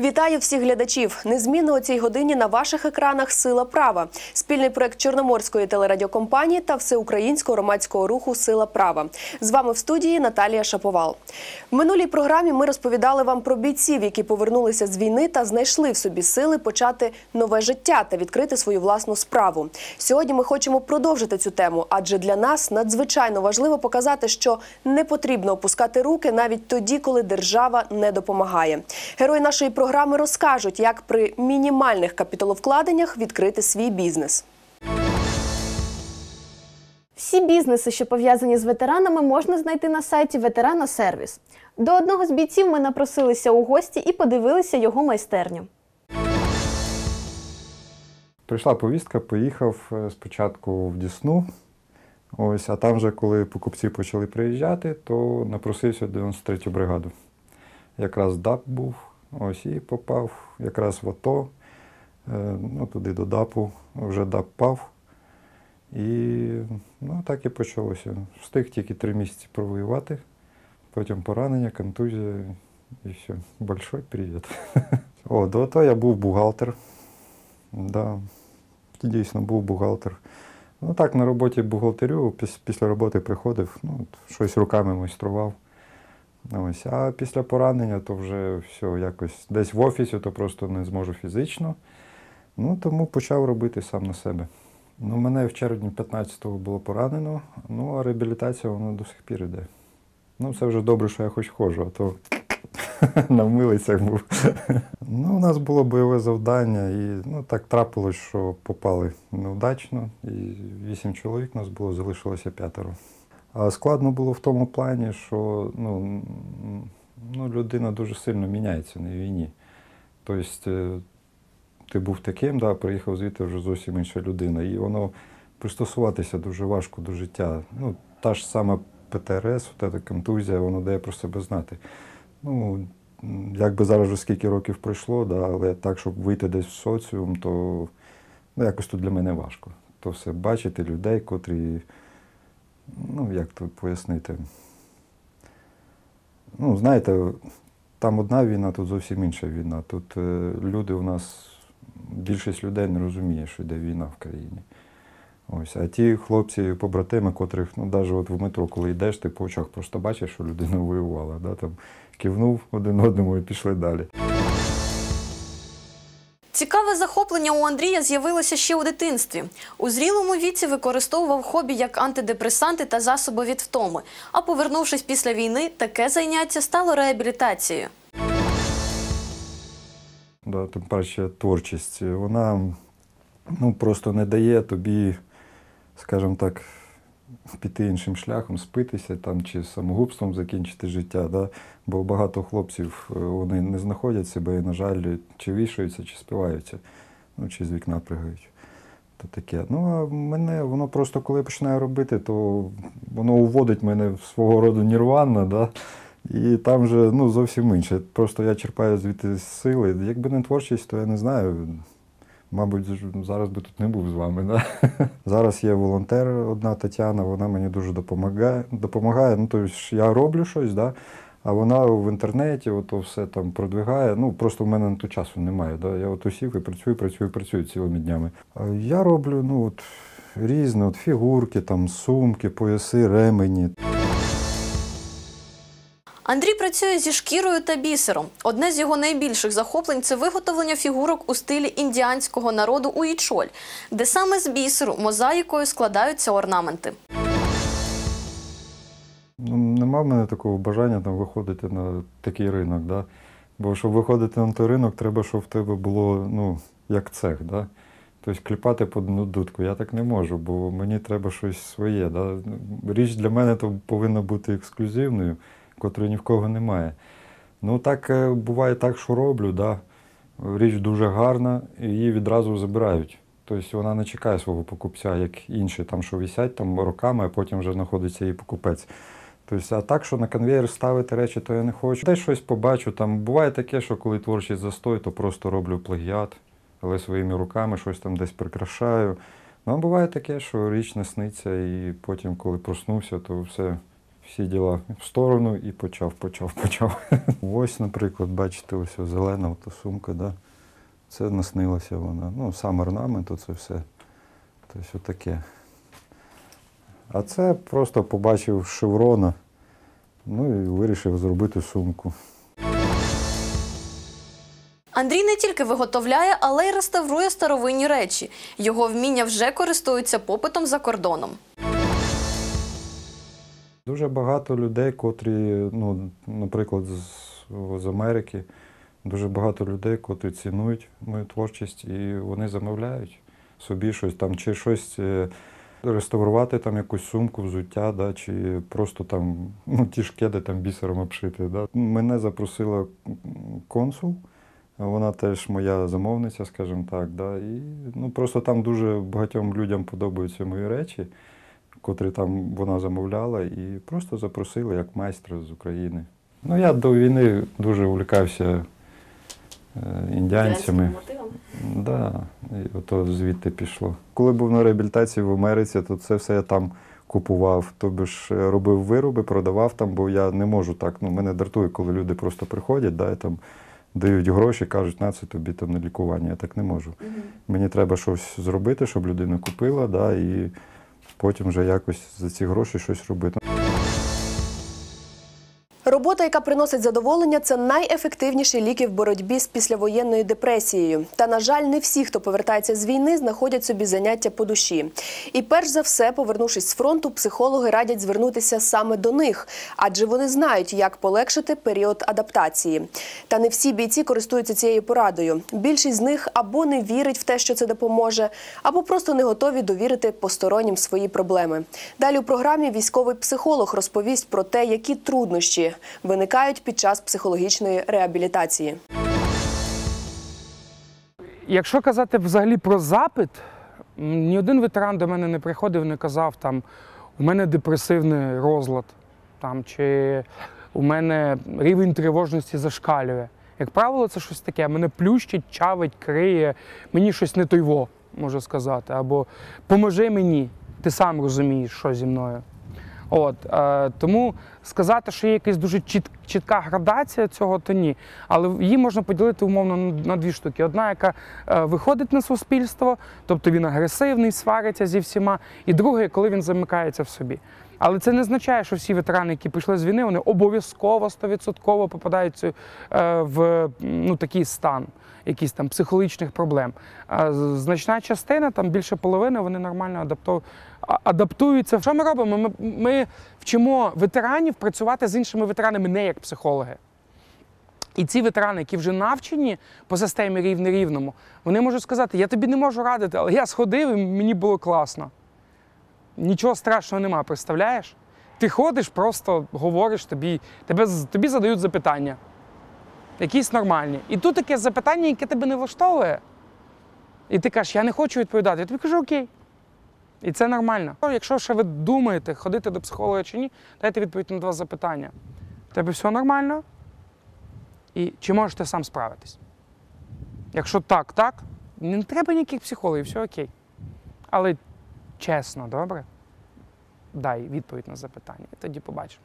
Вітаю всіх глядачів. Незмінно о цій годині на ваших екранах Сила права. Спільний проект Чорноморської телерадіокомпанії та всеукраїнського громадського руху Сила права. З вами в студії Наталія Шаповал. В минулій програмі ми розповідали вам про бійців, які повернулися з війни та знайшли в собі сили почати нове життя та відкрити свою власну справу. Сьогодні ми хочемо продовжити цю тему, адже для нас надзвичайно важливо показати, що не потрібно опускати руки навіть тоді, коли держава не допомагає. Герої нашої програми розкажуть, як при мінімальних капіталовкладеннях відкрити свій бізнес. Всі бізнеси, що пов'язані з ветеранами, можна знайти на сайті Ветерана Сервіс. До одного з бійців ми напросилися у гості і подивилися його майстерню. Прийшла повістка, поїхав е, спочатку в Дісну. Ось, а там вже, коли покупці почали приїжджати, то напросився в 93-ю бригаду. Якраз ДАП був, ось і попав якраз в АТО, е, ну, туди до ДАПу, вже ДАП пав. І ну, так і почалося. Встиг тільки три місяці провоювати, потім поранення, контузія і все. Большой привіт. О, до АТО я був бухгалтер. Да, дійсно був бухгалтер. Ну так, на роботі бухгалтерю, після роботи приходив, ну, щось руками майстрував. Ось. А після поранення то вже все якось десь в офісі, то просто не зможу фізично. Ну, тому почав робити сам на себе. Ну, мене в червні 15-го було поранено, ну а реабілітація вона до сих пір іде. Ну, це вже добре, що я хоч ходжу, а то на милицях був. Ну, у нас було бойове завдання, і ну, так трапилось, що попали неудачно. І вісім чоловік нас було, залишилося п'ятеро. Складно було в тому плані, що ну, ну, людина дуже сильно міняється на війні. Тобто, е, ти був таким, да, приїхав звідти вже зовсім інша людина. І воно пристосуватися дуже важко до життя. Ну, та ж сама ПТРС, от контузія, воно дає про себе знати. Ну, якби зараз вже скільки років пройшло, да, але так, щоб вийти десь в соціум, то ну, якось тут для мене важко. То все бачити людей, котрі, ну як то пояснити. Ну, знаєте, там одна війна, тут зовсім інша війна. Тут е, люди у нас, більшість людей не розуміє, що йде війна в країні. Ось, а ті хлопці, побратими, котрих, ну, навіть от в метро, коли йдеш, ти по очах просто бачиш, що людина воювала. Да? Там, кивнув один одному і пішли далі. Цікаве захоплення у Андрія з'явилося ще у дитинстві. У зрілому віці використовував хобі як антидепресанти та засоби від втоми. А повернувшись після війни, таке заняття стало реабілітацією. Да, тим паче творчість, вона ну, просто не дає тобі, скажімо так, піти іншим шляхом, спитися там, чи самогубством закінчити життя. Да? Бо багато хлопців е, вони не знаходять себе і, на жаль, чи вішаються, чи спиваються, ну, чи з вікна пригають. То таке. Ну, а мене воно просто коли починаю робити, то воно уводить мене в свого роду нірвана, да? і там же ну, зовсім інше. Просто я черпаю звідти сили. Якби не творчість, то я не знаю. Мабуть, зараз би тут не був з вами. Да? Зараз є волонтер, одна Тетяна, вона мені дуже допомагає. допомагає. Ну, тобто я роблю щось, да? а вона в інтернеті ото все там продвигає. Ну, просто в мене на то часу немає. Да? Я от усів і працюю, працюю, працюю цілими днями. Я роблю ну, от, різне, от, фігурки, там, сумки, пояси, ремені. Андрій працює зі шкірою та бісером. Одне з його найбільших захоплень це виготовлення фігурок у стилі індіанського народу уїчоль, де саме з бісеру мозаїкою складаються орнаменти. Ну, нема в мене такого бажання там виходити на такий ринок. Да? Бо щоб виходити на той ринок, треба, щоб в тебе було ну, як цех. Да? Тобто кліпати під одну дудку. Я так не можу, бо мені треба щось своє. Да? Річ для мене то повинна бути ексклюзивною, котрої ні в кого немає. Ну так е, буває так, що роблю. Да? Річ дуже гарна, і її відразу забирають. Тобто вона не чекає свого покупця, як інші, там, що висять там роками, а потім вже знаходиться її покупець. Тобто, а так, що на конвейер ставити речі, то я не хочу. Десь щось побачу. Там буває таке, що коли творчий застой, то просто роблю плагіат, але своїми руками щось там десь прикрашаю. Ну, а буває таке, що річ не сниться, і потім, коли проснувся, то все всі діла в сторону і почав, почав, почав. Ось, наприклад, бачите, ось зелена сумка, да? це наснилася вона. Ну, сам орнамент, оце все. Тобто таке. А це просто побачив шеврона, ну і вирішив зробити сумку. Андрій не тільки виготовляє, але й реставрує старовинні речі. Його вміння вже користуються попитом за кордоном. Дуже багато людей, котрі, ну, наприклад, з, з Америки, дуже багато людей, котрі цінують мою творчість і вони замовляють собі щось там, чи щось е, реставрувати, там якусь сумку, взуття, да, чи просто там ну, ті ж кеди там бісером обшити. Да. Мене запросила консул. Вона теж моя замовниця, скажімо так. Да, і ну, просто там дуже багатьом людям подобаються мої речі котрі там вона замовляла, і просто запросили як майстра з України. Ну, я до війни дуже увлікався е, індіанцями. Да, і ото звідти пішло. Коли був на реабілітації в Америці, то це все я там купував. Тобі ж е, робив вироби, продавав там, бо я не можу так. Ну, мене дратує, коли люди просто приходять, да, і там дають гроші, кажуть, на це тобі там на лікування. Я так не можу. Мені треба щось зробити, щоб людина купила, да, і потім вже якось за ці гроші щось робити. Робота, яка приносить задоволення, це найефективніші ліки в боротьбі з післявоєнною депресією. Та, на жаль, не всі, хто повертається з війни, знаходять собі заняття по душі. І перш за все, повернувшись з фронту, психологи радять звернутися саме до них, адже вони знають, як полегшити період адаптації. Та не всі бійці користуються цією порадою. Більшість з них або не вірить в те, що це допоможе, або просто не готові довірити постороннім свої проблеми. Далі у програмі військовий психолог розповість про те, які труднощі виникають під час психологічної реабілітації. Якщо казати взагалі про запит, ні один ветеран до мене не приходив, не казав там у мене депресивний розлад, там, чи у мене рівень тривожності зашкалює. Як правило, це щось таке. Мене плющить, чавить, криє, мені щось не тойво, можу сказати. Або поможи мені, ти сам розумієш, що зі мною. От, е, тому сказати, що є якась дуже чіт, чітка градація цього, то ні. Але її можна поділити умовно на- дві штуки. Одна, яка е, виходить на суспільство, тобто він агресивний, свариться зі всіма, і друга, коли він замикається в собі. Але це не означає, що всі ветерани, які прийшли з війни, вони обов'язково 100% попадають е, в ну, такий стан якісь там психологічних проблем. Значна частина, там більше половини, вони нормально адаптов... а- адаптуються. Що ми робимо? Ми, ми вчимо ветеранів працювати з іншими ветеранами не як психологи. І ці ветерани, які вже навчені по системі рівне рівному, вони можуть сказати: я тобі не можу радити, але я сходив і мені було класно. Нічого страшного нема, представляєш? Ти ходиш, просто говориш, тобі, тебе, тобі задають запитання. Якісь нормальні. І тут таке запитання, яке тебе не влаштовує. І ти кажеш, я не хочу відповідати. Я тобі кажу, окей. І це нормально. Якщо ще ви думаєте, ходити до психолога чи ні, дайте відповідь на два запитання. В тебе все нормально? І чи можеш ти сам справитись? Якщо так, так, не треба ніяких психологів, все окей. Але чесно, добре? Дай відповідь на запитання, і тоді побачимо.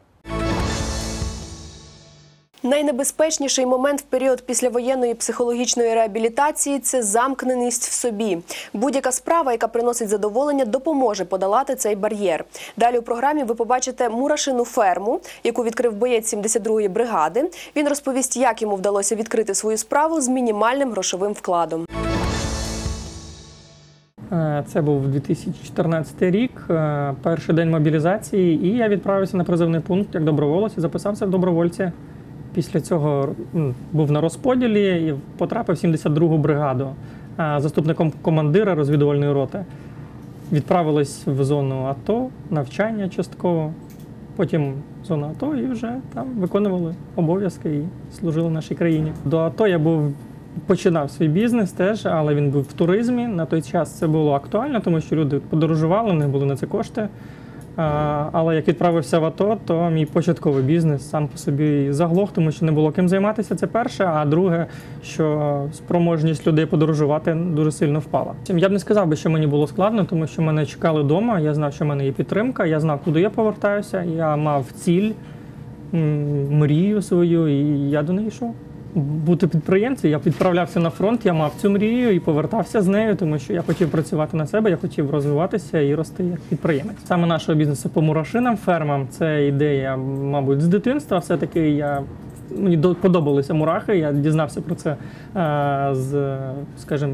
Найнебезпечніший момент в період післявоєнної психологічної реабілітації це замкненість в собі. Будь-яка справа, яка приносить задоволення, допоможе подолати цей бар'єр. Далі у програмі ви побачите мурашину ферму, яку відкрив боєць 72-ї бригади. Він розповість, як йому вдалося відкрити свою справу з мінімальним грошовим вкладом. Е, Це був 2014 рік, е, перший день мобілізації, і я відправився на призовний пункт як доброволець і записався в добровольці. Після цього був на розподілі і потрапив в 72-гу бригаду е, заступником командира розвідувальної роти. Відправились в зону АТО, навчання частково, потім зону АТО і вже там виконували обов'язки і служили нашій країні. До АТО я був починав свій бізнес теж, але він був в туризмі. На той час це було актуально, тому що люди подорожували, них були на це кошти. А, Але як відправився в АТО, то мій початковий бізнес сам по собі заглох, тому що не було ким займатися. Це перше. А друге, що спроможність людей подорожувати дуже сильно впала. Я б не сказав би, що мені було складно, тому що мене чекали вдома. Я знав, що в мене є підтримка, я знав, куди я повертаюся. Я мав ціль, мрію свою, і я до неї йшов. Бути підприємцем, я відправлявся на фронт, я мав цю мрію і повертався з нею, тому що я хотів працювати на себе, я хотів розвиватися і рости як підприємець. Саме нашого бізнесу по мурашинам, фермам це ідея, мабуть, з дитинства. Все-таки я мені подобалися мурахи. Я дізнався про це е, з, скажімо,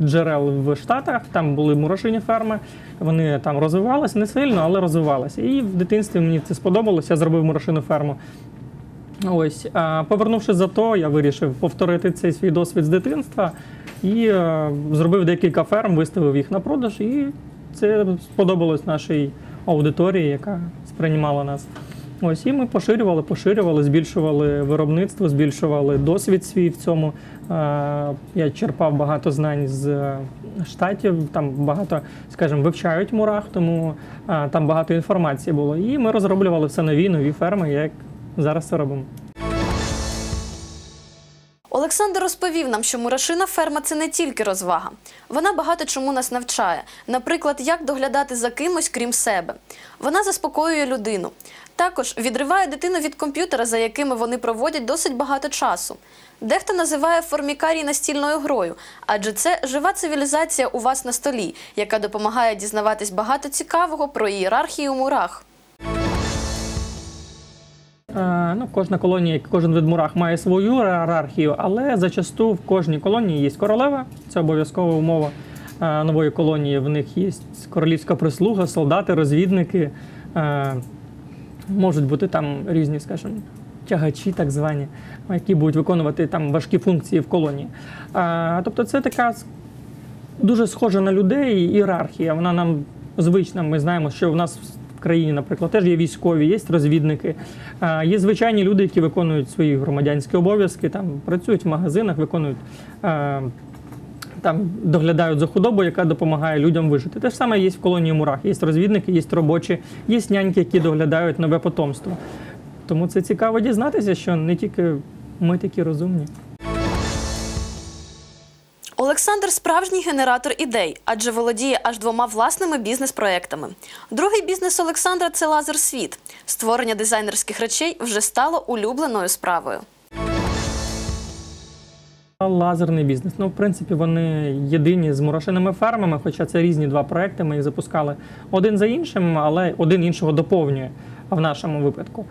джерел в Штатах. Там були мурашині ферми. Вони там розвивалися не сильно, але розвивалися. І в дитинстві мені це сподобалося. Я зробив мурашину ферму. Ось, повернувшись за то, я вирішив повторити цей свій досвід з дитинства і е, зробив декілька ферм, виставив їх на продаж, і це сподобалось нашій аудиторії, яка сприймала нас. Ось, і ми поширювали, поширювали, збільшували виробництво, збільшували досвід свій в цьому. Я черпав багато знань з е, штатів, там багато, скажімо, вивчають мурах, тому там багато інформації було. І ми розроблювали все нові, нові ферми, як зараз це робимо. Олександр розповів нам, що мурашина ферма це не тільки розвага. Вона багато чому нас навчає. Наприклад, як доглядати за кимось, крім себе. Вона заспокоює людину. Також відриває дитину від комп'ютера, за якими вони проводять досить багато часу. Дехто називає формікарій настільною грою, адже це жива цивілізація у вас на столі, яка допомагає дізнаватись багато цікавого про ієрархію мурах. Ну, кожна колонія, кожен вид мурах має свою ієрархію, але зачасту в кожній колонії є королева, це обов'язкова умова е, нової колонії. В них є королівська прислуга, солдати, розвідники. Е, Можуть бути там різні, скажімо, тягачі, так звані, які будуть виконувати там важкі функції в колонії. Е, Тобто це така дуже схожа на людей ієрархія. Вона нам звична. Ми знаємо, що в нас в країні, наприклад, теж є військові, є розвідники, е, є звичайні люди, які виконують свої громадянські обов'язки, там працюють в магазинах, виконують. е, Там доглядають за худобою, яка допомагає людям вижити. Те ж саме є в колонії мурах. Є розвідники, є робочі, є няньки, які доглядають нове потомство. Тому це цікаво дізнатися, що не тільки ми такі розумні. Олександр справжній генератор ідей, адже володіє аж двома власними бізнес-проектами. Другий бізнес Олександра це лазер світ. Створення дизайнерських речей вже стало улюбленою справою. Лазерний бізнес. Ну, в принципі, вони єдині з мурашиними фермами, хоча це різні два проекти. Ми їх запускали один за іншим, але один іншого доповнює в нашому випадку.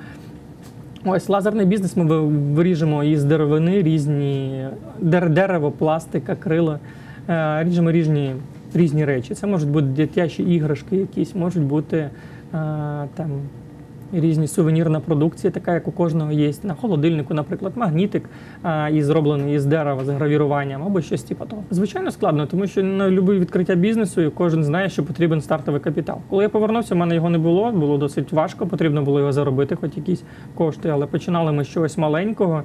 Ось лазерний бізнес ми виріжемо із деревини різні дерево, пластик, акрило, е, ріжемо різні, різні речі. Це можуть бути дитячі іграшки, якісь, можуть бути е, там різні сувенірна продукція, така як у кожного є на холодильнику, наприклад, магнітик і зроблений із дерева з гравіруванням або щось типу того. Звичайно, складно, тому що на будь-яке відкриття бізнесу і кожен знає, що потрібен стартовий капітал. Коли я повернувся, в мене його не було, було досить важко, потрібно було його заробити, хоч якісь кошти. Але починали ми з чогось маленького.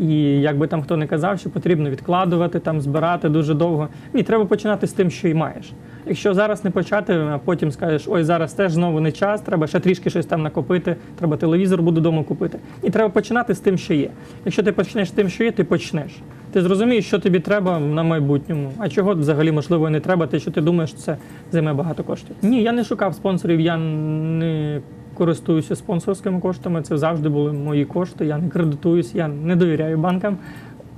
І як би там хто не казав, що потрібно відкладувати, там збирати дуже довго. Ні, треба починати з тим, що й маєш. Якщо зараз не почати, а потім скажеш, ой, зараз теж знову не час, треба ще трішки щось там накопити, треба телевізор буду вдома купити. І треба починати з тим, що є. Якщо ти почнеш з тим, що є, ти почнеш. Ти зрозумієш, що тобі треба на майбутньому, а чого взагалі можливо не треба, те, що ти думаєш, це займе багато коштів. Ні, я не шукав спонсорів, я не користуюся спонсорськими коштами. Це завжди були мої кошти. Я не кредитуюсь, я не довіряю банкам.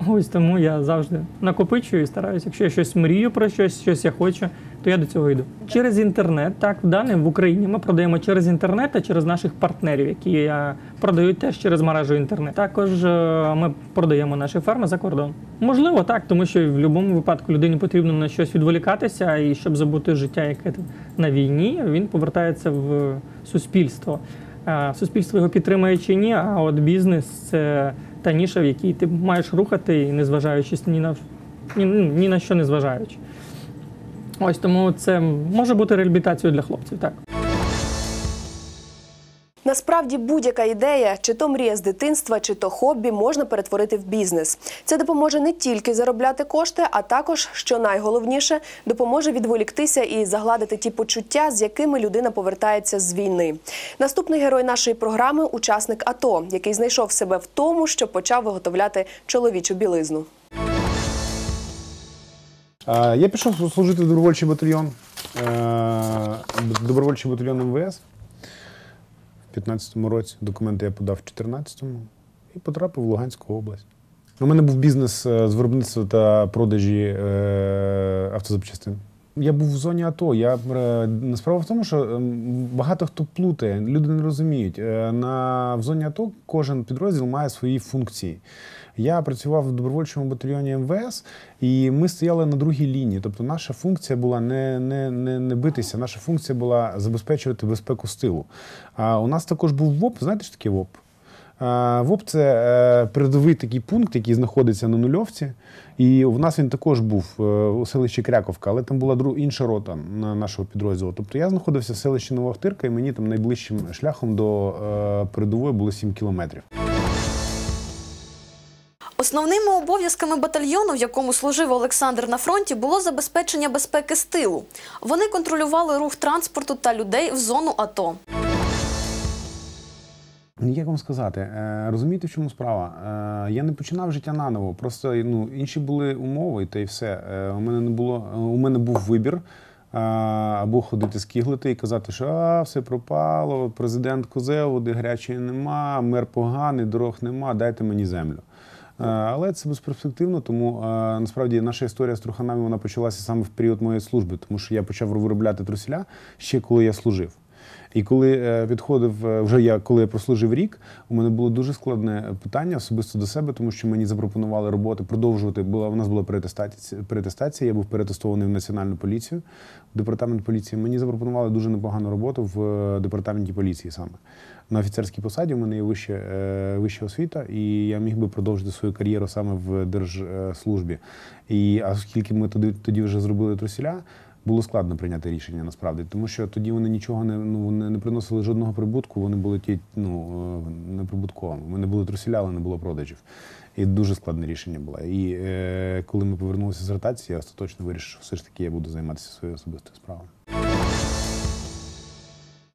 Ось тому я завжди накопичую і стараюся. Якщо я щось мрію про щось, щось я хочу, то я до цього йду. Через інтернет, так, дане в Україні ми продаємо через інтернет та через наших партнерів, які продають теж через мережу інтернет. Також е, ми продаємо наші ферми за кордон. Можливо, так, тому що в будь-якому випадку людині потрібно на щось відволікатися, і щоб забути життя, яке на війні, він повертається в суспільство. Е, Суспільство його підтримує чи ні, а от бізнес це та ніша, в якій ти маєш рухати, і не зважаючи ні на, ні, ну, ні на що не зважаючи. Ось тому це може бути реабілітацією для хлопців, так. Насправді будь-яка ідея, чи то мрія з дитинства, чи то хобі, можна перетворити в бізнес. Це допоможе не тільки заробляти кошти, а також, що найголовніше, допоможе відволіктися і загладити ті почуття, з якими людина повертається з війни. Наступний герой нашої програми учасник АТО, який знайшов себе в тому, що почав виготовляти чоловічу білизну. Я пішов служити в добровольчий батальйон, е, добровольчий батальйон МВС 15-му році. Документи я подав в 14-му і потрапив в Луганську область. У мене був бізнес е, з виробництва та продажі е, автозапчастин. Я був в зоні АТО. Я, е, справа в тому, що ем, багато хто плутає, люди не розуміють. На, в зоні АТО кожен підрозділ має свої функції. Я працював в добровольчому батальйоні МВС, і ми стояли на другій лінії. Тобто наша функція була не, не, не, не битися, наша функція була забезпечувати безпеку стилу. А у нас також був ВОП. Знаєте, що таке ВОП? ВОП це е, передовий такий пункт, який знаходиться на нульовці. І в нас він також був е, у селищі Кряковка, але там була інша рота на нашого підрозділу. Тобто я знаходився в селищі Новоахтирка, і мені там найближчим шляхом до е, передової було 7 кілометрів. Основними обов'язками батальйону, в якому служив Олександр на фронті, було забезпечення безпеки з тилу. Вони контролювали рух транспорту та людей в зону АТО. Ну, Як вам сказати, Е, розумієте, в чому справа? Е, Я не починав життя наново. Просто ну, інші були умови, та й все. Е, У мене не було. У мене був вибір. Або ходити скиглити і казати, що а, все пропало, президент козел, води гарячої нема, мер поганий, дорог нема, дайте мені землю. Е, Але це безперспективно, тому е, насправді наша історія з труханами вона почалася саме в період моєї служби, тому що я почав виробляти труселя ще коли я служив. І коли е, відходив, вже я коли я прослужив рік, у мене було дуже складне питання особисто до себе, тому що мені запропонували роботи продовжувати. Була у нас була перетестація, перетестація. Я був перетестований в національну поліцію, в департамент поліції. Мені запропонували дуже непогану роботу в департаменті поліції саме. На офіцерській посаді у мене є вища, е, вища освіта, і я міг би продовжити свою кар'єру саме в держслужбі. І оскільки ми тоді, тоді вже зробили трусіля, було складно прийняти рішення насправді, тому що тоді вони нічого не ну вони не приносили жодного прибутку. Вони були ті ну е, неприбутковими. Ми не були але не було продажів. І дуже складне рішення було. І е, коли ми повернулися з ротації, я остаточно вирішив, що все ж таки я буду займатися своєю особистою справою.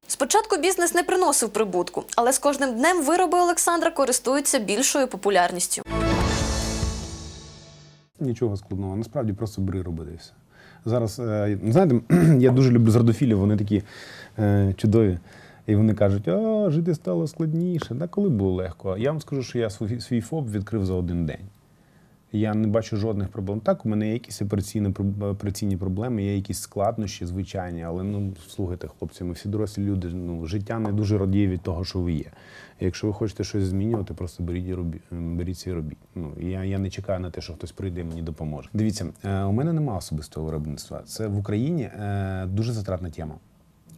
Спочатку бізнес не приносив прибутку, але з кожним днем вироби Олександра користуються більшою популярністю. Нічого складного, насправді просто бери робити. Зараз, е, знаєте, я дуже люблю зардофілів, вони такі е, чудові. І вони кажуть, а жити стало складніше. Да коли було легко. Я вам скажу, що я свій ФОП відкрив за один день. Я не бачу жодних проблем. Так, у мене є якісь операційні, операційні проблеми, є якісь складнощі, звичайні, але ну слухайте, хлопці, ми всі дорослі люди. Ну, життя не дуже радіє від того, що ви є. Якщо ви хочете щось змінювати, просто беріть і робіть, беріться і робіть. Ну я, я не чекаю на те, що хтось прийде і мені допоможе. Дивіться, е, у мене немає особистого виробництва. Це в Україні е, дуже затратна тема.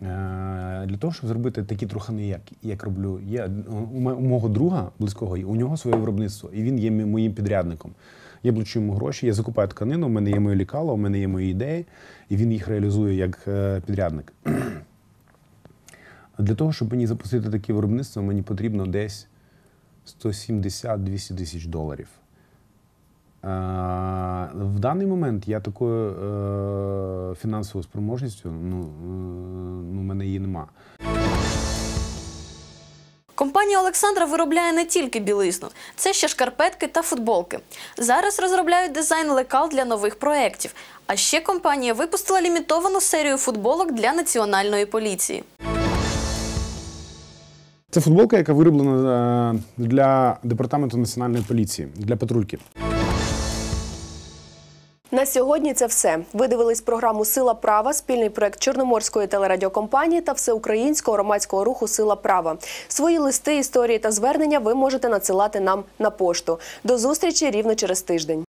Е, Для того, щоб зробити такі трухани, як, як роблю я, у, мого друга близького, у нього своє виробництво, і він є моїм підрядником. Я плачу йому гроші, я закупаю тканину, у мене є моє лікало, у мене є мої ідеї, і він їх реалізує як е, підрядник. Для того, щоб мені запустити таке виробництво, мені потрібно десь 170-200 тисяч доларів. В даний момент я такою е, фінансовою спроможністю, ну, е, ну, мене її нема. Компанія Олександра виробляє не тільки білизну, це ще шкарпетки та футболки. Зараз розробляють дизайн лекал для нових проєктів. А ще компанія випустила лімітовану серію футболок для національної поліції. Це футболка, яка вироблена е, для департаменту національної поліції, для патрульки. На сьогодні це все. Ви дивились програму Сила права, спільний проект Чорноморської телерадіокомпанії та всеукраїнського громадського руху Сила права. Свої листи, історії та звернення ви можете надсилати нам на пошту. До зустрічі рівно через тиждень.